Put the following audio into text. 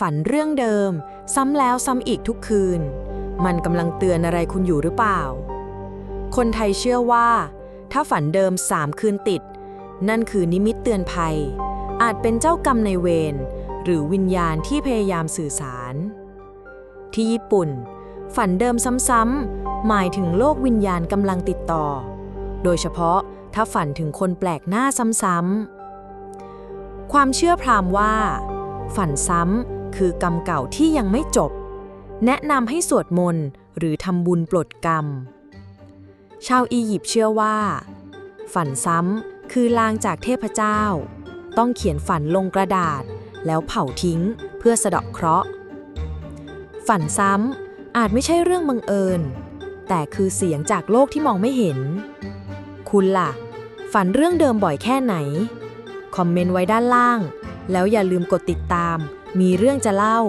ฝันเรื่องเดิม ซ้ำแล้วซ้ำอีกทุกคืน มันกำลังเตือนอะไรคุณอยู่หรือเปล่า คนไทยเชื่อว่า ถ้าฝันเดิมสามคืนติด นั่นคือนิมิตเตือนภัย อาจเป็นเจ้ากรรมในเวรหรือวิญญาณที่พยายามสื่อสาร ที่ญี่ปุ่น ฝันเดิมซ้ำๆหมายถึงโลกวิญญาณกำลังติดต่อ โดยเฉพาะถ้าฝันถึงคนแปลกหน้าซ้ำๆความเชื่อพราหมณ์ว่า ฝันซ้ำ คือกรรมเก่าที่ยังไม่จบ แนะนำให้สวดมนต์หรือทำบุญปลดกรรม ชาวอียิปต์เชื่อว่า ฝันซ้ำคือลางจากเทพเจ้า ต้องเขียนฝันลงกระดาษ แล้วเผาทิ้งเพื่อสะเดาะเคราะห์ ฝันซ้ำอาจไม่ใช่เรื่องบังเอิญ แต่คือเสียงจากโลกที่มองไม่เห็น คุณล่ะ ฝันเรื่องเดิมบ่อยแค่ไหน คอมเมนต์ไว้ด้านล่าง แล้วอย่าลืมกดติดตาม มีเรื่องจะเล่า